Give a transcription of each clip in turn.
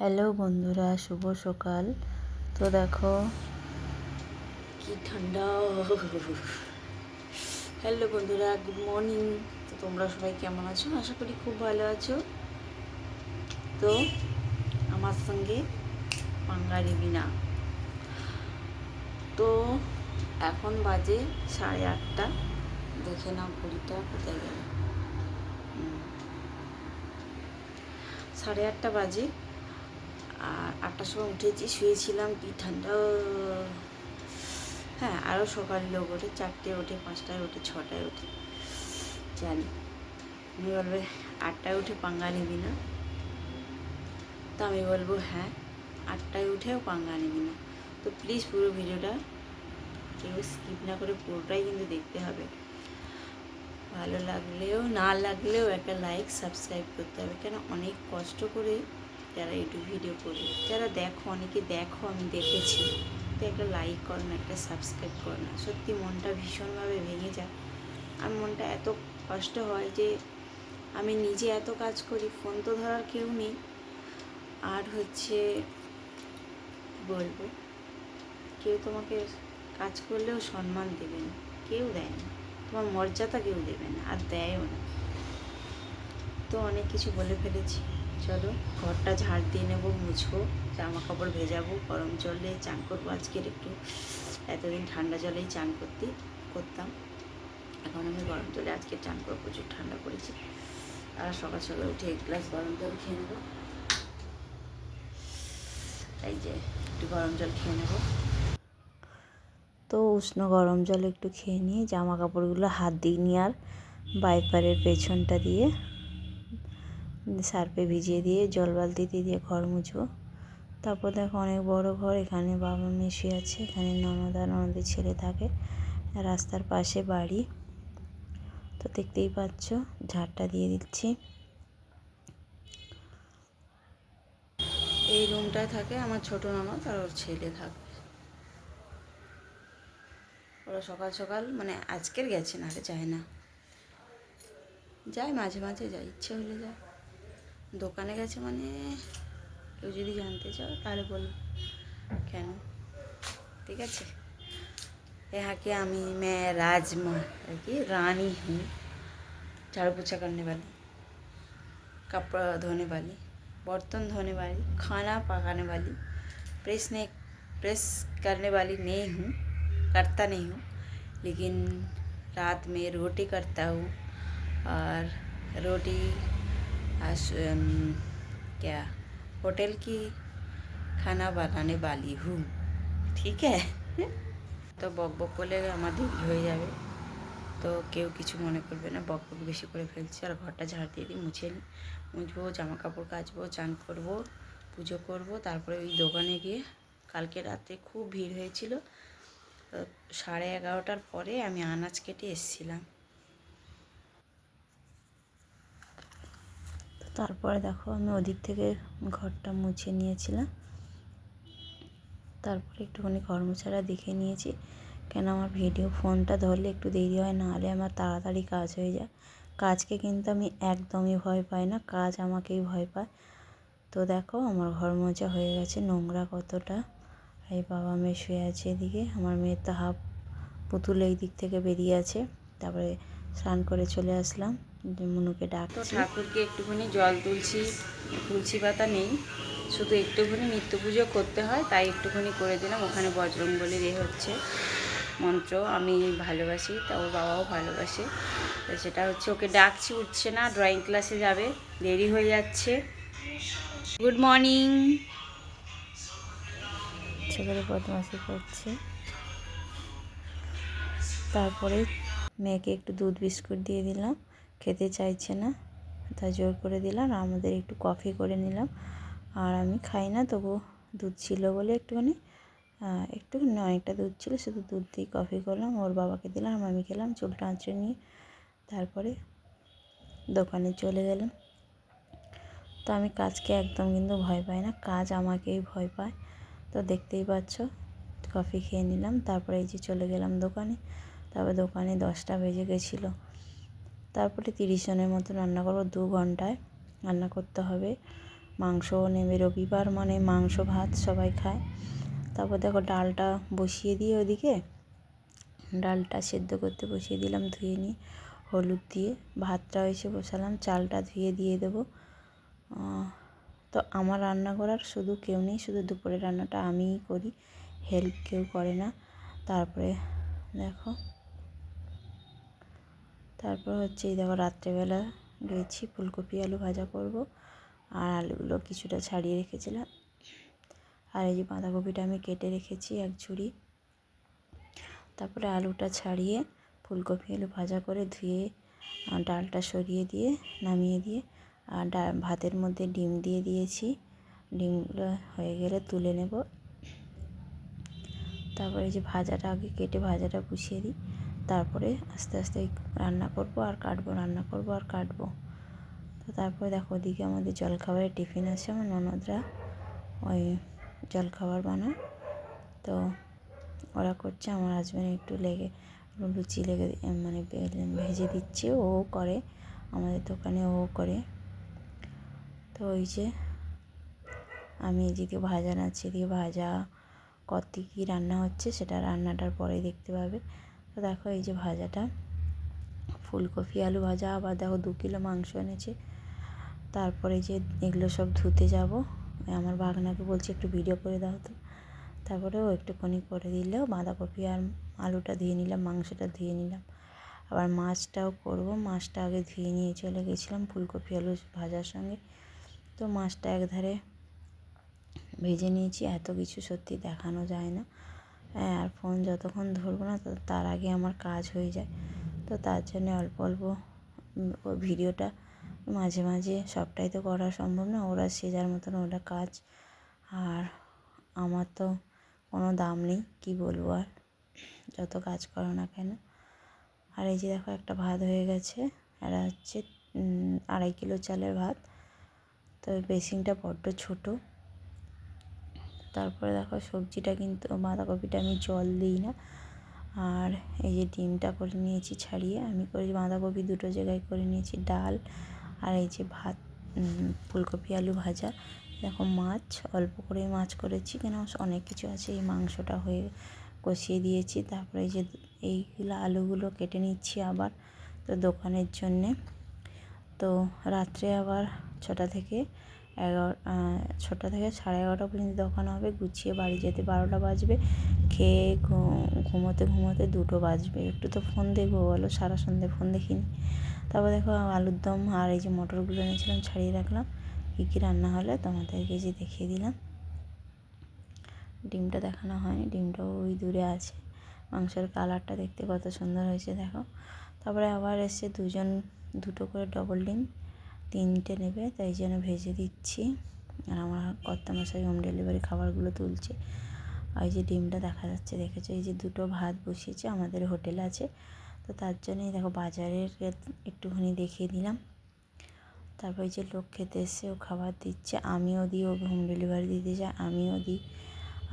Hello বন্ধুরা, শুভ সকাল। তো দেখো, কি ঠান্ডা। হ্যালো বন্ধুরা গুড মর্নিং তো তোমরা সবাই কেমন আছো? আশা করি খুব ভালো আছো। তো আমার সঙ্গে পাঙ্গা নিবি না তো এখন বাজে সাড়ে আটটা। দেখে নাও ঘড়িটা কোথায় গেল। সাড়ে আটটা বাজে। আর আটটার সময় উঠেছি, শুয়েছিলাম, কি ঠান্ডা হ্যাঁ আরও সকালে লোক ওঠে, চারটে ওঠে, পাঁচটায় ওঠে, ছটায় ওঠে, জানি। উনি বলবে আটটায় উঠে পাঙ্গা নিবি না। তো আমি বলব হ্যাঁ আটটায় উঠেও পাঙ্গা নিবি না। তো প্লিজ পুরো ভিডিওটা কেউ স্কিপ না করে পুরোটাই কিন্তু দেখতে হবে। ভালো লাগলেও না লাগলেও একটা লাইক সাবস্ক্রাইব করতে হবে। কেন? অনেক কষ্ট করে যারা ইউটিউব ভিডিও করি, যারা দেখো, অনেকে দেখো, আমি দেখেছি। তো একটা লাইক করো না, একটা সাবস্ক্রাইব করো না। সত্যি মনটা ভীষণভাবে ভেঙে যায়। আর মনটা এত কষ্ট হয় যে আমি নিজে এত কাজ করি ফোন তো ধরার কেউ নেই। আর হচ্ছে বলব? কেউ তোমাকে কাজ করলেও সম্মান দেবে না। কেউ দেয় না। তোমার মর্যাদা কেউ দেবে না, আর দেয়ও না। তো অনেক কিছু বলে ফেলেছি। চলো, ঘরটা ঝাড় দিয়ে নেব, মুছবো জামা কাপড় ভেজাবো, গরম জলে চান করব। আজকের একটু এতদিন ঠান্ডা জলেই চান করতে, করতাম। এখন আমি গরম জলে আজকে চান করব, প্রচুর ঠান্ডা পড়েছে। আর সকাল সকাল উঠে এক গ্লাস গরম জল খেয়ে নেব। এই যে, একটু গরম জল খেয়ে নেব। তো উষ্ণ গরম জল একটু খেয়ে নিয়ে জামা কাপড়গুলো হাত দিয়ে নিয়ে আর বাইপারের পেছনটা দিয়ে সার্পে ভিজিয়ে দিয়ে জল বালতিতে দিয়ে ঘর মুছবো। তারপর দেখো অনেক বড় ঘর, এখানে বাবা মেয়ে শুয়ে আছে, এখানে ননদা, ননদের ছেলে থাকে, রাস্তার পাশে বাড়ি। তো দেখতেই পাচ্ছ, ঝাড়টা দিয়ে দিচ্ছি। এই রুমটায় থাকে আমার ছোট ননদ আর ওর ছেলে থাকে। ওরা সকাল সকাল মানে আজকের গেছে না আরে যায় না যায় মাঝে মাঝে যায় ইচ্ছে হলে যায় দোকানে গেছে মানে কেউ যদি জানতে চাও তাহলে বলবো কেন ঠিক আছে यहाँ के আমি मैं राजमा की रानी हूँ झाड़ू पोछा करने वाली कपड़ा धोने वाली बर्तन धोने वाली खाना पकाने वाली प्रेस नहीं प्रेस करने वाली नहीं हूँ करता नहीं हूँ लेकिन रात में रोटी करता हूँ और रोटी आस, अम, क्या होटल की खाना बनाने वाली हूँ ঠিক है তো বক বক করলে আমার দেরি হয়ে যাবে তো কেউ কিছু মনে করবে না বক বক বেশি করে ফেলছি আর ঘরটা ঝাড় দিয়ে দিই মুছে নিই মুছবো জামা কাপড় কাচবো চান করবো পুজো করব তারপরে ওই দোকানে গিয়ে কালকে রাতে খুব ভিড় হয়েছিল তো সাড়ে এগারোটার পরে আমি আনাজ কেটে এসেছিলাম তারপরে দেখো আমি ওদিক থেকে ঘরটা মুছে নিয়েছিলাম। তারপরে একটুখানি ঘর মোছাটা দেখে নিয়েছি। কেন আমার ভিডিও ফোনটা ধরলে একটু দেরি হয় না হলে আমার তাড়াতাড়ি কাজ হয়ে যায়। কাজকে কিন্তু আমি একদমই ভয় পাই না, কাজ আমাকেই ভয় পায়। তো দেখো আমার ঘর মোছা হয়ে গেছে নোংরা কতটা। এই বাবা মেয়ে শুয়ে আছে এদিকে, আমার মেয়ের তো হাফ পুতুল এই দিক থেকে বেরিয়ে আছে। তারপরে স্নান করে চলে আসলাম। মনুকে ডাক তো ঠাকুরকে একটুখানি জল তুলছি তুলসী পাতা নেই শুধু একটুখানি নিত্য পুজো করতে হয় তাই একটুখানি করে দিলাম ওখানে বজরং বলি এ হচ্ছে মন্ত্র আমি ভালোবাসি তা ওর বাবাও ভালোবাসে তো সেটা হচ্ছে ওকে ডাকছি উঠছে না ড্রয়িং ক্লাসে যাবে দেরি হয়ে যাচ্ছে। গুড মর্নিং ছেলের বদমাসি করছে। তারপরে মেয়েকে একটু দুধ বিস্কুট দিয়ে দিলাম। খেতে চাইছে না। তাই জোর করে দিলাম আমাদের একটু কফি করে নিলাম। আর আমি খাই না, তবু দুধ ছিল বলে একটুখানি একটুখানি অনেকটা দুধ ছিল, শুধু দুধ দিয়ে কফি করলাম। ওর বাবাকে দিলাম আমি খেলাম চুলটা আঁচড়ে নিয়ে তারপরে দোকানে চলে গেলাম। তো আমি কাজকে একদম কিন্তু ভয় পাই না, কাজ আমাকেই ভয় পায়। তো দেখতেই পাচ্ছ কফি খেয়ে নিলাম, তারপরে এই যে চলে গেলাম দোকানে। তারপরে দোকানে দশটা বেজে গেছিল। তারপরে তিরিশ জনের মতো রান্না করব দু ঘন্টায়। রান্না করতে হবে। মাংসও নেবে রবিবার মানে মাংস, ভাত সবাই খায়। তারপর দেখো ডালটা বসিয়ে দিয়ে ওদিকে ডালটা সেদ্ধ করতে বসিয়ে দিলাম, ধুয়ে নিয়ে হলুদ দিয়ে। ভাতটা এসে বসালাম, চালটা ধুয়ে দিয়ে দেবো। তো আমার রান্না করার শুধু কেউ নেই, শুধু দুপুরের রান্নাটা আমিই করি, হেল্প কেউ করে না। তারপরে দেখো তারপর হচ্ছে এই দেখো রাত্রেবেলা রয়েছি, ফুলকপি, আলু ভাজা করব। আর আলুগুলো কিছুটা ছাড়িয়ে রেখেছিলাম। আর এই যে বাঁধাকপিটা আমি কেটে রেখেছি এক ঝুড়ি। তারপরে আলুটা ছাড়িয়ে ফুলকপি, আলু ভাজা করে ধুয়ে ডালটা সরিয়ে দিয়ে, নামিয়ে দিয়ে, আর ভাতের মধ্যে ডিম দিয়ে দিয়েছি। ডিমগুলো হয়ে গেলে তুলে নেব। তারপরে যে ভাজাটা, আগে কেটে ভাজাটা বসিয়ে দিই। তারপরে আস্তে আস্তে রান্না করব আর কাটবো, রান্না করব আর কাটবো। তো তারপরে দেখো ওদিকে আমাদের জলখাবারের টিফিন আছে, আমার ননদরা ওই জলখাবার বানায়। তো ওরা করছে, আমার হাজব্যান্ড একটু লেগে লুচি লেগে মানে ভেজে দিচ্ছে, ও করে, আমাদের দোকানে ও করে। তো ওই যে আমি এদিকে ভাজা নাচ্ছি এদিকে ভাজা কত কী রান্না হচ্ছে সেটা রান্নাটার পরে দেখতে পাবে। তো দেখো এই যে ভাজাটা। ফুলকপি, আলু ভাজা, আবার দেখো দু কিলো মাংস এনেছে। তারপরে যে এগুলো সব ধুতে যাব। আমার বাগনাকে বলছি একটু ভিডিও করে দাও তো। তারপরে ও একটুখানি করে দিলেও বাঁধাকপি আর আলুটা ধুয়ে নিলাম, মাংসটা ধুয়ে নিলাম। আবার মাছটাও করব, মাছটা আগে ধুয়ে নিয়ে চলে গেছিলাম ফুলকপি, আলু ভাজার সঙ্গে। তো মাছটা একধারে ভেজে নিয়েছি, এত কিছু সত্যি দেখানো যায় না। হ্যাঁ আর ফোন যতক্ষণ ধরবো না তত তার আগে আমার কাজ হয়ে যায়। তো তার জন্যে অল্প অল্প ও ভিডিওটা মাঝে মাঝে সবটাই তো করা সম্ভব না। ওরা সে যার মতন ওরা কাজ। আর আমার তো কোনো দাম নেই, কী বলব আর? যত কাজ করো না কেন। আর এই যে দেখো একটা ভাত হয়ে গেছে। এটা হচ্ছে আড়াই কিলো চালের ভাত। তো বেসিনটা বড্ড ছোটো। তারপরে দেখো সবজিটা কিন্তু, বাঁধাকপিটা আমি জল দিই না। আর এই যে ডিমটা করে নিয়েছি ছাড়িয়ে, আমি করে বাঁধাকপি দুটো জায়গায় করে নিয়েছি, ডাল আর এই যে ভাত ফুলকপি, আলু ভাজা। দেখো মাছ, অল্প করে মাছ করেছি, কেন অনেক কিছু আছে, এই মাংসটা হয়ে কষিয়ে দিয়েছি। তারপরে এই যে এইগুলো আলুগুলো কেটে নিচ্ছি আবার, তো দোকানের জন্যে। তো রাত্রে আবার ছটা থেকে এগারো ছটা থেকে সাড়ে এগারোটা পর্যন্ত দোকান হবে। গুছিয়ে বাড়ি যেতে বারোটা বাজবে। খেয়ে ঘুমোতে ঘুমোতে দুটো বাজবে। একটু তো ফোন দেখব বলো, সারা সন্ধে ফোন দেখিনি। তারপর দেখো আলুর দম আর এই যে মটরগুলো এনেছিলাম ছাড়িয়ে রাখলাম। কী কী রান্না হলে তোমাদেরকে যে দেখিয়ে দিলাম। ডিমটা দেখানো হয়নি, ডিমটাও ওই দূরে আছে। মাংসের কালারটা দেখতে কত সুন্দর হয়েছে, দেখো। তারপরে আবার এসে দুজন, দুটো করে ডবল ডিম। তিনটে নেবে, তাই জন্য ভেজে দিচ্ছি। আর আমার কর্তা মশাই হোম ডেলিভারি খাবারগুলো তুলছে। আর এই যে ডিমটা দেখা যাচ্ছে, দেখেছ? এই যে দুটো ভাত বসিয়েছে, আমাদের হোটেল আছে। তো তার জন্যই দেখো বাজারের একটুখানি দেখিয়ে দিলাম। তারপর যে লোক খেতে এসে ও খাবার দিচ্ছে। আমিও দিই, ও হোম ডেলিভারি দিতে যায়, আমিও দিই।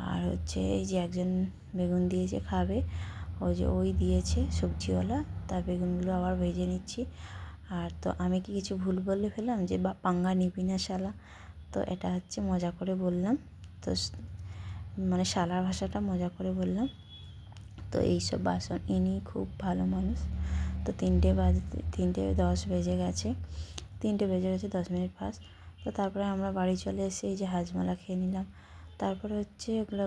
আর হচ্ছে এই যে একজন বেগুন দিয়েছে, খাবে। ওই যে ওই দিয়েছে সবজিওয়ালা, তার বেগুনগুলো আবার ভেজে নিচ্ছি। আর তো আমি কি কিছু ভুল বলে ফেললাম যে বা পাঙ্গা নিবি না শালা? তো এটা হচ্ছে মজা করে বললাম। তো মানে শালার ভাষাটা মজা করে বললাম। তো এইসব বাসন ইনি খুব ভালো মানুষ। তো তিনটে বাজে, তিনটে দশ বেজে গেছে। তিনটে বেজে গেছে, দশ মিনিট পাস তো তারপরে আমরা বাড়ি চলে এসে এই যে হাজমালা খেয়ে নিলাম। তারপরে হচ্ছে ওগুলো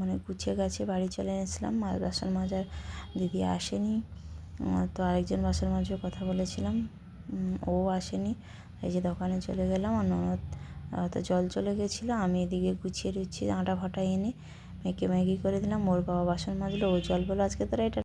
মানে গুছিয়ে গেছে বাড়ি চলে এসেছিলাম বাসন মাজার দিদি আসেনি। তো আরেকজন বাসন মাঝেও কথা বলেছিলাম। ও আসেনি। এই যে দোকানে চলে গেলাম আর ননদ তো জল চলে গেছিল। আমি এদিকে গুছিয়ে টুছিয়ে আটা ফাটা এনে মেখে ম্যাগি করে দিলাম। ওর বাবা বাসন মাজলো, ও জল বলো আজকে তোরা এটা